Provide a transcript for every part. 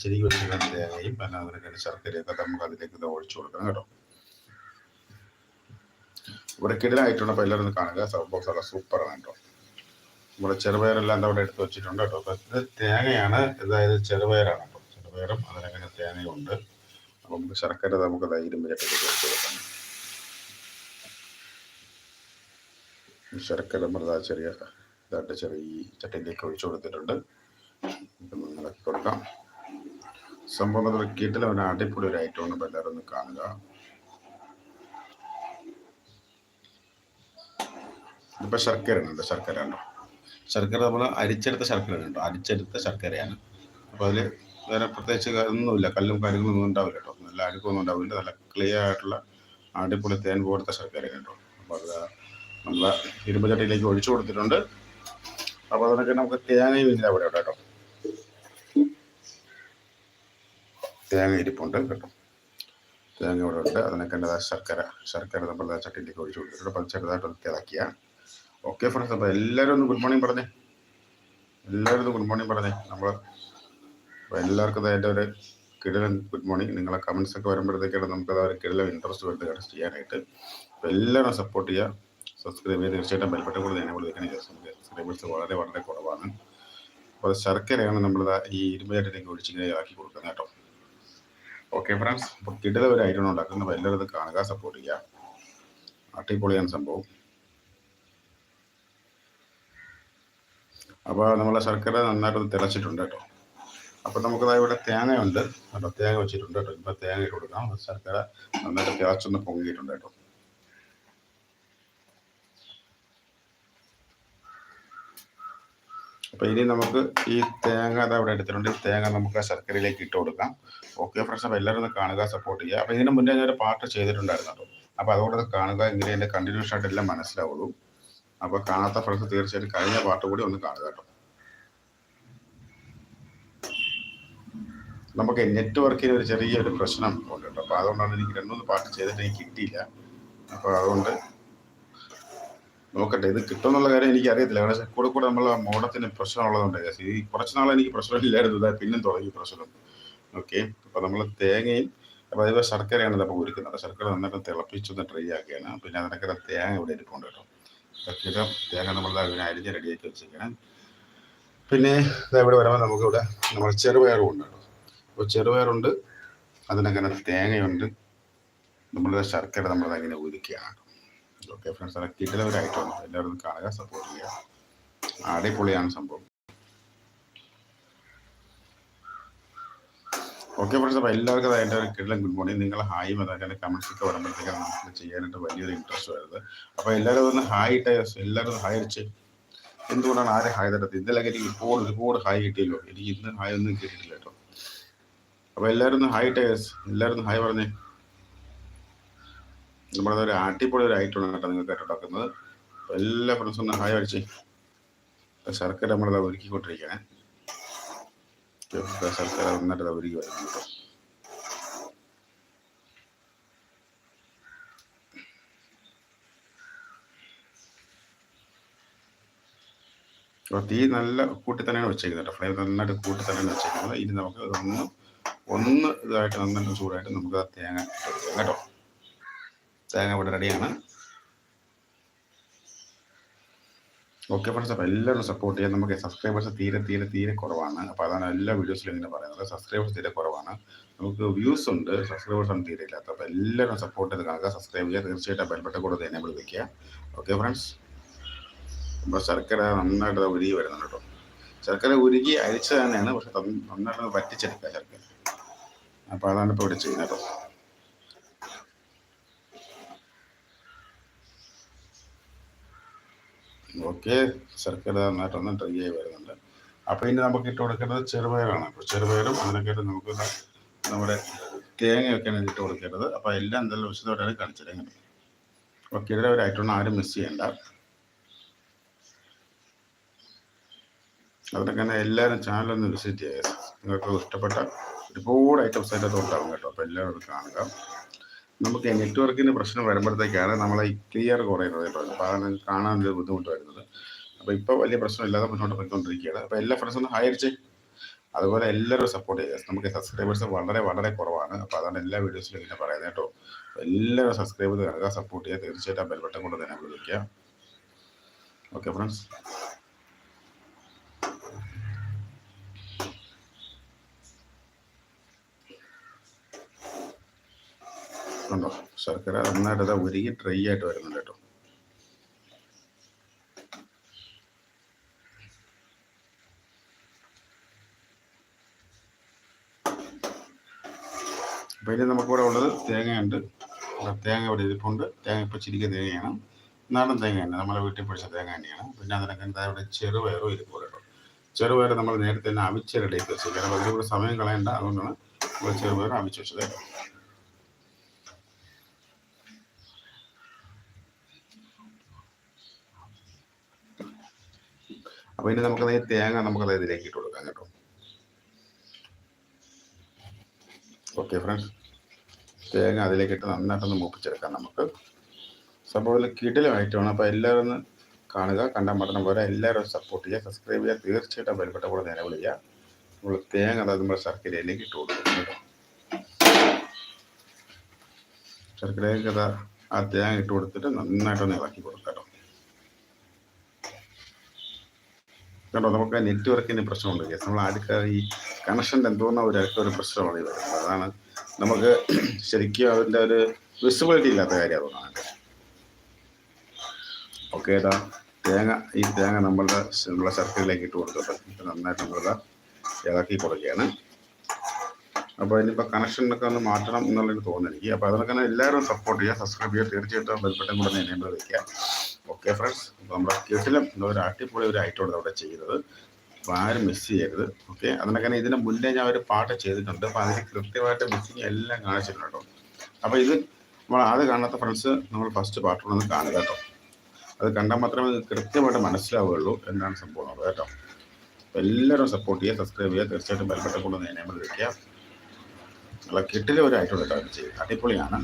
ചിരികി വെച്ചിരിക്കുന്ന തേങ്ങയും പിന്നെ അതിനൊക്കെ ശർക്കരയൊക്കെ നമുക്ക് അതിലേക്ക് ഇത് ഒഴിച്ചു കൊടുക്കണം കേട്ടോ. ഇവിടെ കിടലായിട്ടുണ്ട് അപ്പോൾ എല്ലാവരും കാണുക. ബോക്സ് നല്ല സൂപ്പറാണ് കേട്ടോ. നമ്മുടെ ചെറുപയറെല്ലാം എന്താ അവിടെ എടുത്ത് വെച്ചിട്ടുണ്ട് കേട്ടോ. ഇത് തേങ്ങയാണ്. അതായത് ചെറുപയറാണ് കേട്ടോ. ചെറുപയറും അതിനങ്ങനെ തേങ്ങയുണ്ട്. അപ്പോൾ നമുക്ക് ശർക്കര നമുക്ക് ധൈര്യം വെച്ചിട്ട് വെച്ച് കൊടുക്കാം. ഈ ശർക്കര മൃത ചെറിയ ഇതായിട്ട് ചെറിയ ചട്ടിയിലേക്ക് ഒഴിച്ചു കൊടുത്തിട്ടുണ്ട്. ഇതൊന്ന് കൊടുക്കാം. സംഭവം കിട്ടില്ല അവൻ അടിപൊളി ഒരു ഐറ്റം ആണ് എല്ലാവരും ഒന്ന് കാണുക. ഇപ്പൊ ശർക്കര ഉണ്ട് ശർക്കര ഉണ്ടോ ശർക്കര നമ്മൾ അരിച്ചെടുത്ത ശർക്കര ഉണ്ടോ അരിച്ചെടുത്ത ശർക്കരയാണ്. അപ്പോൾ അതിൽ വേറെ പ്രത്യേകിച്ച് ഒന്നുമില്ല. കല്ലും കാര്യങ്ങളൊന്നും ഉണ്ടാവില്ല കേട്ടോ. നല്ല അടുക്കൊന്നും ഉണ്ടാവില്ല. നല്ല ക്ലിയർ ആയിട്ടുള്ള അടിപൊളി തേൻ പോലത്തെ ശർക്കര കേട്ടോ. അപ്പോൾ അത് നമ്മൾ ഇരുമ്പ് ചട്ടിയിലേക്ക് ഒഴിച്ചു കൊടുത്തിട്ടുണ്ട്. അപ്പോൾ അതിനൊക്കെ നമുക്ക് തേങ്ങയും ഇല്ല അവിടെ കേട്ടോ. തേങ്ങ ഇരിപ്പുണ്ട് കേട്ടോ. തേങ്ങ ഇവിടെ ഉണ്ട്. അതിനൊക്കെ എന്റെ ശർക്കര ശർക്കര നമ്മൾ ചട്ടിയിലേക്ക് ഒഴിച്ചു കൊടുത്തിട്ടുണ്ട് അപ്പം ചെറുതായിട്ട് ഒന്ന് തിളക്കിയ ഓക്കെ ഫ്രണ്ട്സ് അപ്പോൾ എല്ലാവരും ഒന്ന് ഗുഡ് മോർണിംഗ് പറഞ്ഞേ. എല്ലാവരും ഒന്ന് ഗുഡ് മോർണിംഗ് പറഞ്ഞേ. നമ്മൾ അപ്പോൾ എല്ലാവർക്കും അതിന്റെ ഒരു കിടിലൻ ഗുഡ് മോർണിംഗ് നിങ്ങളെ കമൻസ് ഒക്കെ വരുമ്പോഴത്തേക്കാണ് നമുക്ക് ഒരു കിടിലൻ ഇൻട്രസ്റ്റ് വരുന്നത് കാര്യം ചെയ്യാനായിട്ട്. അപ്പോൾ എല്ലാവരും സപ്പോർട്ട് ചെയ്യുക. സബ്സ്ക്രൈബ് ചെയ്ത് തീർച്ചയായിട്ടും ബെൽബട്ടൺ കൂടെ തന്നെ വിളിക്കണം സബ്സ്ക്രൈബേഴ്സ് വളരെ വളരെ കുറവാണ്. അപ്പോൾ ശർക്കരയാണ് നമ്മൾ ഈ ഇരുമ്പേട്ടിലേക്ക് ഒഴിച്ചിങ്ങനെ ഇളക്കി കൊടുക്കുന്നത് കേട്ടോ. ഓക്കെ ഫ്രണ്ട്സ് അപ്പോൾ കിടത ഒരു ഐറ്റം ഉണ്ടാക്കുന്നത് അപ്പോൾ എല്ലാവരും കാണുക സപ്പോർട്ട് ചെയ്യുക. അടിപൊളിയാണ് സംഭവം. അപ്പോൾ നമ്മളെ ശർക്കര നന്നായിട്ട് തിളച്ചിട്ടുണ്ട് കേട്ടോ. അപ്പോൾ നമുക്ക് ഇവിടെ തേങ്ങയുണ്ട്. കേട്ടോ തേങ്ങ വെച്ചിട്ടുണ്ട് കേട്ടോ. ഇപ്പോൾ തേങ്ങ ഇട്ട് കൊടുക്കാം. ശർക്കര നന്നായിട്ട് തിളച്ചൊന്ന് പൊങ്ങിയിട്ടുണ്ട് കേട്ടോ. അപ്പോൾ ഇനി നമുക്ക് ഈ തേങ്ങ അത് അവിടെ എടുത്തിട്ടുണ്ട്. ഈ തേങ്ങ നമുക്ക് ആ ശർക്കരയിലേക്ക് ഇട്ട് കൊടുക്കാം. ഓക്കെ ഫ്രണ്ട്സ് അപ്പോൾ എല്ലാവരും കാണുക സപ്പോർട്ട് ചെയ്യുക. അപ്പോൾ ഇതിനു മുന്നേ ഞാനൊരു പാട്ട് ചെയ്തിട്ടുണ്ടായിരുന്നു കേട്ടോ. അപ്പോൾ അതുകൊണ്ട് കാണുക എങ്ങനെ എന്റെ കണ്ടിന്യൂഷൻ ആയിട്ട് എല്ലാം മനസ്സിലാവുള്ളൂ. അപ്പോൾ കാണാത്ത ഫ്രണ്ട്സ് തീർച്ചയായിട്ടും കഴിഞ്ഞ പാട്ട് കൂടി ഒന്ന് കാണുക കേട്ടോ. നമുക്ക് നെറ്റ്വർക്കിന് ഒരു ചെറിയൊരു പ്രശ്നം ഉണ്ട് കേട്ടോ. അപ്പോൾ അതുകൊണ്ടാണ് എനിക്ക് രണ്ടുമൂന്ന് പാട്ട് ചെയ്തിട്ട് എനിക്ക് കിട്ടിയില്ല. അപ്പോൾ അതുകൊണ്ട് നോക്കട്ടെ ഇത് കിട്ടുമെന്നുള്ള കാര്യം എനിക്ക് അറിയത്തില്ല പക്ഷേ കൂടെ കൂടെ നമ്മൾ മോഡത്തിന് പ്രശ്നമുള്ളതുകൊണ്ട് ഈ കുറച്ച് നാളെ എനിക്ക് പ്രശ്നമില്ലായിരുന്നു. പിന്നെ തുടങ്ങി പ്രശ്നം. ഓക്കെ അപ്പോൾ നമ്മൾ തേങ്ങയും അപ്പോൾ അതേപോലെ ശർക്കരയാണ് നമ്മൾ ഒരുക്കുന്നത് ശർക്കര നന്നായിട്ട് തിളപ്പിച്ചൊന്ന് ട്രൈ ആക്കിയാണ് പിന്നെ അതിനൊക്കെ തേങ്ങ ഇവിടെ ഇരിപ്പുണ്ട് കേട്ടോ. കിലോ തേങ്ങ നമ്മൾ അതിനെ അരിഞ്ഞ് റെഡിയാക്കി വെച്ചിരിക്കണം പിന്നെ ഇവിടെ വരുമ്പോൾ നമുക്കിവിടെ നമ്മൾ ചെറുപയറും ഉണ്ട് കേട്ടോ. അപ്പോൾ ചെറുപയറുണ്ട് അതിനങ്ങനെ തേങ്ങയുണ്ട്. നമ്മളുടെ ശർക്കര നമ്മൾ അങ്ങനെ ഒരുക്കുകയാണ് ഓക്കെ ഫ്രണ്ട്സ് ഒരു ഐറ്റമാണ് എല്ലാവരും കാണുക സപ്പോർട്ട് ചെയ്യുക. അടിപൊളിയാണ് സംഭവം. ഓക്കെ ഫ്രണ്ട്സ് അപ്പോൾ എല്ലാവർക്കും അതായത് ഒരു കിടലം ഗുഡ് മോർണിംഗ്. നിങ്ങൾ ഹായും അതായത് കമൻസ് ഒക്കെ വരുമ്പോഴത്തേക്കാണ് നമുക്ക് ചെയ്യാനായിട്ട് വലിയൊരു ഇൻട്രസ്റ്റ് വരുന്നത്. അപ്പോൾ എല്ലാവരും ഒന്ന് ഹായ് ഇട്ട എല്ലാവരും ഹായ് അടിച്ച്. എന്തുകൊണ്ടാണ് ആരെ ഹായ് തരത്ത് ഇന്നലെ എനിക്ക് ഒരുപാട് ഒരുപാട് ഹായ് കിട്ടിയല്ലോ. എനിക്ക് ഇന്ന് ഹായ് ഒന്നും കിട്ടിയിട്ടില്ല കേട്ടോ. അപ്പോൾ എല്ലാവരും ഒന്ന് ഹായ് ടേഴ്സ് എല്ലാവരും ഹായ് പറഞ്ഞേ. നമ്മുടെ ഒരു അടിപൊളി ഒരു കേട്ടോ നിങ്ങൾക്ക് കേട്ടുണ്ടാക്കുന്നത് എല്ലാ ഫ്രണ്ട്സും ഒന്ന് ഹായ് അടിച്ച്. ശർക്കര നമ്മളത് ഒരുക്കിക്കൊണ്ടിരിക്കണേ ശർക്കര നന്നായിട്ട് ഒരുക്കി വരുന്നു കേട്ടോ. അപ്പോൾ തീ നല്ല കൂട്ടി തന്നെയാണ് വെച്ചേക്കുന്നത് കേട്ടോ. ഫ്ലെയിം നന്നായിട്ട് കൂട്ടി തന്നെയാണ് വെച്ചേക്കുന്നത്. ഇനി നമുക്ക് ഒന്ന് ഒന്ന് ഇതായിട്ട് നന്നായിട്ട് ചൂടായിട്ട് നമുക്ക് തേങ്ങ കേട്ടോ. തേങ്ങ ഇവിടെ റെഡിയാണ് ഓക്കെ ഫ്രണ്ട്സ് അപ്പോൾ എല്ലാവരും സപ്പോർട്ട് ചെയ്യാൻ നമുക്ക് സബ്സ്ക്രൈബേഴ്സ് തീരെ തീരെ തീരെ കുറവാണ്. അപ്പോൾ അതാണ് എല്ലാ വീഡിയോസിലും ഇങ്ങനെ പറയുന്നത്. സബ്സ്ക്രൈബേഴ്സ് തീരെ കുറവാണ്. നമുക്ക് വ്യൂസ് ഉണ്ട് സബ്സ്ക്രൈബേഴ്സ് ഒന്നും തീരെ ഇല്ലാത്ത അപ്പോൾ എല്ലാവരും സപ്പോർട്ട് ചെയ്ത് കാണുക സബ്സ്ക്രൈബ് ചെയ്യുക. തീർച്ചയായിട്ടും ബെൽബട്ട കൂടെ എനേബിൾ വയ്ക്കുക ഓക്കെ ഫ്രണ്ട്സ് അപ്പോൾ ശർക്കര നന്നായിട്ട് ഉരുകി വരുന്നുണ്ട് കേട്ടോ. ശർക്കര ഉരുകി അരിച്ചത് തന്നെയാണ് പക്ഷെ നന്നായിട്ട് വറ്റിച്ചെടുക്കുക ശർക്കര. അപ്പോൾ അതാണ് ഇപ്പോൾ ഇവിടെ ചെയ്യുന്നത് കേട്ടോ. ഓക്കെ ശർക്കര നന്നായിട്ടൊന്ന് ഡ്രൈ ആയി വരുന്നുണ്ട്. അപ്പോൾ ഇനി നമുക്ക് ഇട്ട് കൊടുക്കേണ്ടത് ചെറുപയറാണ്. അപ്പോൾ ചെറുപയറും അതിനൊക്കെ നമുക്ക് നമ്മുടെ തേങ്ങയൊക്കെയാണ് ഇട്ട് കൊടുക്കേണ്ടത്. അപ്പോൾ എല്ലാം എന്തെല്ലാം വിശദമായിട്ടാണ് കാണിച്ചത് എങ്ങനെ ഓക്കെ ഐറ്റം ആരും മിസ് ചെയ്യണ്ട. അതിനൊക്കെ എല്ലാവരും ചാനലൊന്ന് വിസിറ്റ് ചെയ്യുക. നിങ്ങൾക്ക് ഇഷ്ടപ്പെട്ട ഒരുപാട് ഐറ്റംസ് അതിന്റെ ഉണ്ടാകും കേട്ടോ. അപ്പോൾ എല്ലാവരും കാണുക. നമുക്ക് നെറ്റ്വർക്കിന് പ്രശ്നം വരുമ്പോഴത്തേക്കാണ് നമ്മളെ ക്ലിയർ കുറയുന്നത്. അപ്പോൾ അതാണ് കാണാൻ ഒരു ബുദ്ധിമുട്ട് വരുന്നത്. അപ്പോൾ ഇപ്പോൾ വലിയ പ്രശ്നമില്ലാതെ മുന്നോട്ട് പോയിക്കൊണ്ടിരിക്കുകയാണ്. അപ്പോൾ എല്ലാ ഫ്രണ്ട്സും ഹയർച്ച് അതുപോലെ എല്ലാവരും സപ്പോർട്ട് ചെയ്യുക നമുക്ക് സബ്സ്ക്രൈബേഴ്സ് വളരെ വളരെ കുറവാണ്. അപ്പോൾ അതാണ് എല്ലാ വീഡിയോസിലും ഇങ്ങനെ പറയുന്നത് കേട്ടോ. എല്ലാവരും സബ്സ്ക്രൈബ് ചെയ്ത് കാണുക സപ്പോർട്ട് ചെയ്യുക തീർച്ചയായിട്ടും ബെൽബട്ടൺ കൊണ്ട് തന്നെ വിളിക്കുക ഓക്കെ ഫ്രണ്ട്സ് കണ്ടോ ശർക്കര നന്നായിട്ട് അതാ ഉരുകി ഡ്രൈ ആയിട്ട് വരുന്നുണ്ട് കേട്ടോ. അപ്പോൾ ഇനി നമുക്കിവിടെ ഉള്ളത് തേങ്ങയുണ്ട്. തേങ്ങ ഇവിടെ ഇരിപ്പുണ്ട്. തേങ്ങ ഇപ്പോൾ ചിരിക്ക തേങ്ങയാണ്. നാടൻ തേങ്ങ തന്നെ നമ്മളെ വീട്ടിൽ പിടിച്ച തേങ്ങ തന്നെയാണ്. പിന്നെ അതിനൊക്കെ എന്താ ഇവിടെ ചെറുപയറും ഇരിപ്പുണ്ട് കേട്ടോ. ചെറുപയർ നമ്മൾ നേരത്തെ തന്നെ അവിച്ച് റെഡിയാക്കി വെച്ചു കാരണം അതിലൂടെ സമയം കളയണ്ട. അതുകൊണ്ടാണ് നമ്മൾ ചെറുപയർ അവിച്ച് വെച്ചത് കേട്ടോ. അപ്പോൾ ഇനി നമുക്കത് തേങ്ങ നമുക്കത് ഇതിലേക്ക് ഇട്ട് കൊടുക്കാം കേട്ടോ. ഓക്കെ ഫ്രണ്ട്സ് തേങ്ങ അതിലേക്ക് ഇട്ട് നന്നായിട്ടൊന്ന് മൂപ്പിച്ചെടുക്കാം നമുക്ക്. സംഭവം കിടിലമായിട്ടാണ് അപ്പോൾ എല്ലാവരും ഒന്ന് കാണുക കണ്ടാൽ മാത്രം പോലെ എല്ലാവരും സപ്പോർട്ട് ചെയ്യുക സബ്സ്ക്രൈബ് ചെയ്യുക. തീർച്ചയായിട്ടും ബലപ്പെട്ട കൂടെ നേരെ വിളിക്കുക. നമ്മൾ തേങ്ങ അതായത് നമ്മൾ ശർക്കരയിലേക്ക് ഇട്ട് കൊടുക്കും കേട്ടോ. ശർക്കരയിലേക്ക് ആ തേങ്ങ ഇട്ട് കൊടുത്തിട്ട് നന്നായിട്ടൊന്ന് ഇളക്കി കൊടുക്കാം. കേട്ടോ നമുക്ക് നെറ്റ്വർക്കിന്റെ പ്രശ്നമുണ്ട്. കേസ് നമ്മൾ അടുക്ക ഈ കണക്ഷൻ എന്തോന്ന ഒരു ഒരു പ്രശ്നമാണ് ഈ വരുന്നത്. അതാണ് നമുക്ക് ശരിക്കും അതിന്റെ ഒരു വിസിബിലിറ്റി ഇല്ലാത്ത കാര്യം അതുകൊണ്ടാണ് ഓക്കെ ഏതാ? തേങ്ങ ഈ തേങ്ങ നമ്മളുടെ നമ്മളെ ശർക്കരയിലേക്ക് ഇട്ട് ഇത് നന്നായിട്ട് നമ്മളിത് ഇളക്കി കൊടുക്കുകയാണ്. അപ്പോൾ ഇനിയിപ്പോൾ കണക്ഷനൊക്കെ ഒന്ന് മാറ്റണം എന്നുള്ളൊരു തോന്നുന്നു എനിക്ക്. അപ്പോൾ അതിനൊക്കെ എല്ലാവരും സപ്പോർട്ട് ചെയ്യുക സബ്സ്ക്രൈബ് ചെയ്യുക തീർച്ചയായിട്ടും ബെൽബട്ടൻ കൂടെ എനേബിൾ വയ്ക്കുക ഓക്കെ ഫ്രണ്ട്സ് അപ്പോൾ നമ്മുടെ കെട്ടിലും ഒരു അടിപൊളി ഒരു ഐറ്റമാണ് അവിടെ ചെയ്യുന്നത്. അപ്പോൾ ആരും മിസ് ചെയ്യരുത്. ഓക്കെ അതിനൊക്കെ ഇതിന് മുന്നേ ഞാൻ ഒരു പാട്ട് ചെയ്തിട്ടുണ്ട്. അപ്പോൾ അതിന് കൃത്യമായിട്ട് മിസ്സിങ് എല്ലാം കാണിച്ചിട്ടുണ്ട് കേട്ടോ. അപ്പോൾ ഇത് നമ്മൾ ആദ്യം കാണാത്ത ഫ്രണ്ട്സ് നമ്മൾ ഫസ്റ്റ് പാട്ടുകളൊന്ന് കാണുക കേട്ടോ. അത് കണ്ടാൽ മാത്രമേ കൃത്യമായിട്ട് മനസ്സിലാവുകയുള്ളൂ എന്താണ് സംഭവം എന്നുള്ളത് കേട്ടോ. എല്ലാവരും സപ്പോർട്ട് ചെയ്യുക സബ്സ്ക്രൈബ് ചെയ്യുക. തീർച്ചയായിട്ടും ബെൽബട്ടൺ കൊണ്ട് എനേബിൾ വയ്ക്കുക നല്ല കിട്ടിലെ ഒരു ഐറ്റം കേട്ടോ അവർ ചെയ്യും അടിപൊളിയാണ്.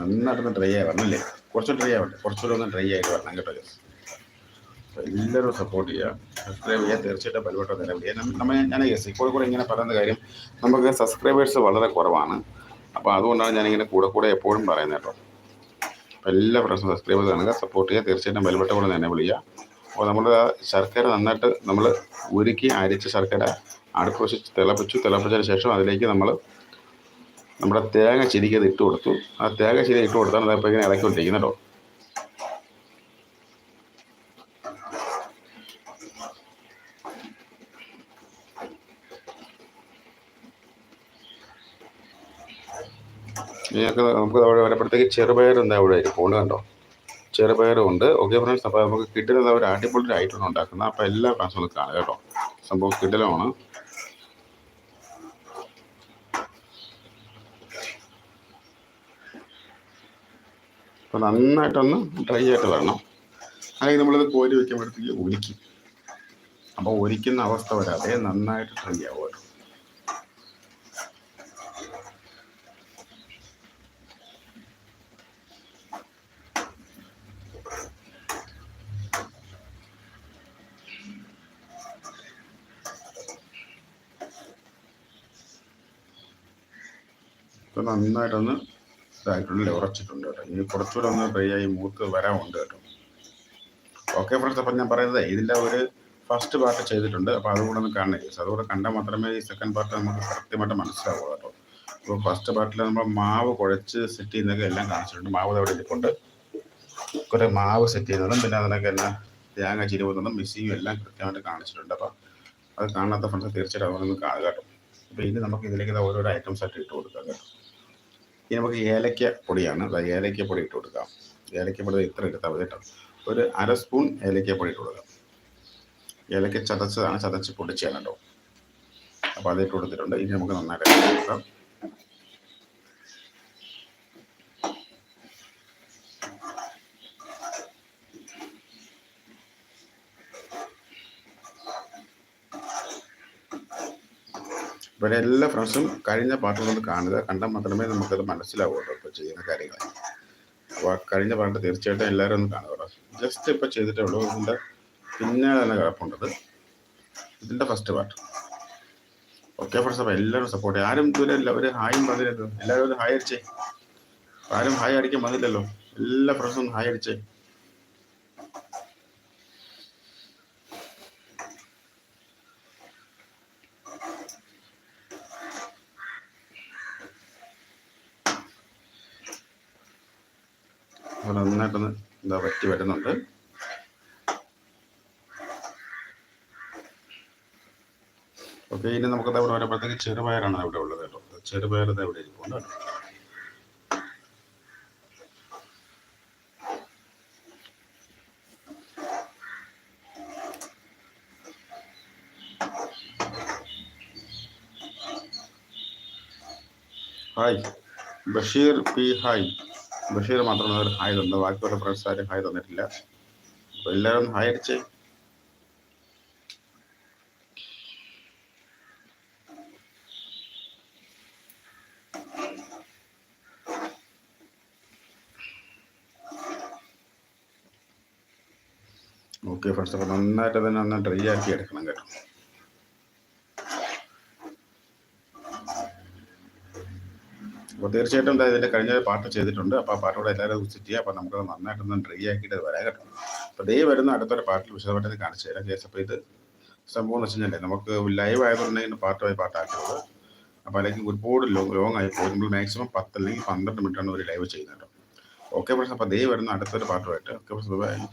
നന്നായിട്ടൊന്ന് ഡ്രൈ ആയി വരണം അല്ലേ? കുറച്ച് ഡ്രൈ ആവട്ടെ. കുറച്ചുകൂടെ ഒന്ന് ഡ്രൈ ആയിട്ട് വരണം കേട്ടോ. എല്ലാവരും സപ്പോർട്ട് ചെയ്യുക. സബ്സ്ക്രൈബ് ചെയ്യാൻ തീർച്ചയായിട്ടും പരിപാടി ചെയ്യുക നമ്മൾ ഞാൻ ഇപ്പോൾ കൂടെ ഇങ്ങനെ പറയുന്ന കാര്യം നമുക്ക് സബ്സ്ക്രൈബേഴ്സ് വളരെ കുറവാണ്. അപ്പോൾ അതുകൊണ്ടാണ് ഞാനിങ്ങനെ കൂടെ കൂടെ എപ്പോഴും പറയുന്നത് കേട്ടോ. അപ്പോൾ എല്ലാ ഫ്രണ്ട്സും സബ്സ്ക്രൈബ് കാണുക സപ്പോർട്ട് ചെയ്യുക തീർച്ചയായിട്ടും ബലപ്പെട്ട കൂടെ തന്നെ വിളിക്കുക. അപ്പോൾ നമ്മൾ ശർക്കര നന്നായിട്ട് നമ്മൾ ഉരുക്കി അരിച്ച ശർക്കര അടുപ്പ് വെച്ച് തിളപ്പിച്ചു. തിളപ്പിച്ചതിന് ശേഷം അതിലേക്ക് നമ്മൾ നമ്മുടെ തേങ്ങ ചിരിക്കത് ഇട്ട് കൊടുത്തു. ആ തേങ്ങ ശരി ഇട്ട് കൊടുത്താൽ അതിപ്പോൾ ഇങ്ങനെ ഇളക്കിക്കൊണ്ടിരിക്കുന്നത് കേട്ടോ. നിങ്ങൾക്ക് നമുക്ക് അവിടെ വരുമ്പോഴത്തേക്ക് ചെറുപയർ എന്താ അവിടെ ഇരിപ്പുണ്ട് കണ്ടോ ചെറുപയറും ഉണ്ട്. ഓക്കെ ഫ്രണ്ട്സ് അപ്പോൾ നമുക്ക് കിട്ടുന്നത് ഒരു അടിപൊളി ഐറ്റം ഉണ്ടാക്കുന്നത്. അപ്പോൾ എല്ലാ ഫ്രണ്ട്സും കാണാം കേട്ടോ. സംഭവം കിടലമാണ്. നന്നായിട്ടൊന്ന് ഡ്രൈ ആയിട്ട് വരണം. അല്ലെങ്കിൽ നമ്മളിത് കോരി വയ്ക്കുമ്പോഴത്തേക്ക് ഒലിക്കും. അപ്പോൾ ഒലിക്കുന്ന അവസ്ഥ വരാതെ നന്നായിട്ട് ഡ്രൈ ആവുമല്ലോ നന്നായിട്ടൊന്ന് ഇതായിട്ടുണ്ട് ഉറച്ചിട്ടുണ്ട് കേട്ടോ. ഇനി കുറച്ചുകൂടെ ഒന്ന് ഡ്രൈ ആയി മൂത്ത് വരാമുണ്ട് കേട്ടോ. ഓക്കെ ഫ്രണ്ട്സ് അപ്പം ഞാൻ പറയുന്നത് ഇതിന്റെ ഒരു ഫസ്റ്റ് പാർട്ട് ചെയ്തിട്ടുണ്ട്. അപ്പോൾ അതുകൂടെ ഒന്ന് കാണണേ. അതുകൂടെ കണ്ടാൽ മാത്രമേ ഈ സെക്കൻഡ് പാർട്ട് നമുക്ക് കൃത്യമായിട്ട് മനസ്സിലാവുള്ളൂ കേട്ടോ. അപ്പോൾ ഫസ്റ്റ് പാർട്ടിൽ നമ്മൾ മാവ് കുഴച്ച് സെറ്റ് ചെയ്യുന്നതൊക്കെ എല്ലാം കാണിച്ചിട്ടുണ്ട്. മാവ് അവിടെ ഇരിപ്പുണ്ട്. കുറേ മാവ് സെറ്റ് ചെയ്യുന്നതും പിന്നെ അതിനൊക്കെ എല്ലാം തേങ്ങ ചിരുവുന്നതും മിസ്സിങ്ങും എല്ലാം കൃത്യമായിട്ട് കാണിച്ചിട്ടുണ്ട്. അപ്പോൾ അത് കാണാത്ത ഫ്രണ്ട്സ് തീർച്ചയായിട്ടും അതൊന്ന് കാണുക കേട്ടോ. അപ്പോൾ ഇനി നമുക്ക് ഇതിലേക്ക് ഓരോരോ ഐറ്റംസ് ആയിട്ട് ഇട്ട് കൊടുക്കാം കേട്ടോ. ഇനി നമുക്ക് ഏലക്ക പൊടിയാണ്. അതായത് ഏലക്ക പൊടി ഇട്ട് കൊടുക്കാം. ഏലക്ക പൊടി ഇത്ര എടുത്താൽ മതി കേട്ടോ. ഒരു അര സ്പൂൺ ഏലക്ക പൊടി ഇട്ട് കൊടുക്കാം. ഏലക്ക ചതച്ചതാണ് ചതച്ച് പൊടിച്ചാണ് കേട്ടോ അപ്പോൾ അതിട്ട് കൊടുത്തിട്ടുണ്ട്. ഇനി നമുക്ക് നന്നായിട്ട് കൊടുക്കാം. ഇവിടെ എല്ലാ ഫ്രണ്ട്സും കഴിഞ്ഞ പാട്ടുകളൊന്ന് കാണുക. കണ്ടാൽ മാത്രമേ നമുക്കത് മനസ്സിലാവുള്ളൂ ഇപ്പോൾ ചെയ്യുന്ന കാര്യങ്ങൾ അപ്പോൾ കഴിഞ്ഞ പാട്ട് തീർച്ചയായിട്ടും എല്ലാവരും ഒന്ന് കാണുക ജസ്റ്റ് ഇപ്പോൾ ചെയ്തിട്ടേ ഉള്ളൂ. ഇതിന്റെ പിന്നെ തന്നെ കിടപ്പുണ്ടത് ഇതിന്റെ ഫസ്റ്റ് പാർട്ട് ഓക്കെ ഫ്രണ്ട്സ് അപ്പോൾ എല്ലാവരും സപ്പോർട്ട് ആരും ഇതുവരെ ഒരു ഹായും പറഞ്ഞില്ലല്ലോ. എല്ലാവരും ഒരു ഹായ് അടിച്ചേ. ആരും ഹായ് അടിക്കാൻ വന്നില്ലല്ലോ. എല്ലാ ഫ്രണ്ട്സും ഹായ് അടിച്ചേ. അപ്പോൾ നന്നായിട്ടൊന്ന് എന്താ പറ്റി വരുന്നുണ്ട്. ഓക്കെ ഇനി നമുക്കത് അവിടെ വരുമ്പോഴത്തേക്ക് ചെറുപയറാണ് അവിടെ ഉള്ളത് കേട്ടോ. ചെറുപയർ ഇത് ഇവിടെ ഇരിപ്പുണ്ട് hi. Basheer P hi. Basheer മാത്രമാണ് ഒരു ഹായ് തന്നത് ബാക്കിയുള്ള ഫ്രണ്ട്സ് ആരും ഹായ് തന്നിട്ടില്ല. അപ്പോൾ എല്ലാവരും ഹായ് അടിച്ച്. ഓക്കെ ഫ്രണ്ട്സ് അപ്പോൾ നന്നായിട്ട് തന്നെ ഒന്ന് ഡ്രൈ ആക്കി എടുക്കണം കേട്ടോ. അപ്പോൾ തീർച്ചയായിട്ടും എന്താ ഇതിന്റെ കഴിഞ്ഞ പാട്ട് ചെയ്തിട്ടുണ്ട്. അപ്പോൾ ആ പാട്ടോടെ എല്ലാവരും വിസിറ്റ് ചെയ്യുക അപ്പോൾ നമുക്കത് നന്നായിട്ടൊന്ന് ഡ്രൈ ആക്കിയിട്ട് അത് വരാൻ കേട്ടോ. അപ്പോൾ ദേ വരുന്ന അടുത്തൊരു പാട്ടിൽ വിശദമായിട്ട് കാണിച്ചു തരാം. കേസ് അപ്പോൾ ഇത് സംഭവം എന്ന് വെച്ച് കഴിഞ്ഞാൽ നമുക്ക് ലൈവ് ആയതുകൊണ്ടെങ്കിൽ പാട്ടുമായി പാട്ടാക്കിയത് അപ്പോൾ അല്ലെങ്കിൽ ഒരുപാട് ലോങ് ലോങ് ആയി പോകും. നമ്മൾ മാക്സിമം പത്ത് അല്ലെങ്കിൽ പന്ത്രണ്ട് മിനിറ്റാണ് ഒരു ലൈവ് ചെയ്യുന്നത് കേട്ടോ. ഓക്കെ പ്രശ്നം അപ്പോൾ ദേ വരുന്ന അടുത്തൊരു പാട്ടുമായിട്ട്. ഓക്കെ പ്രശ്നം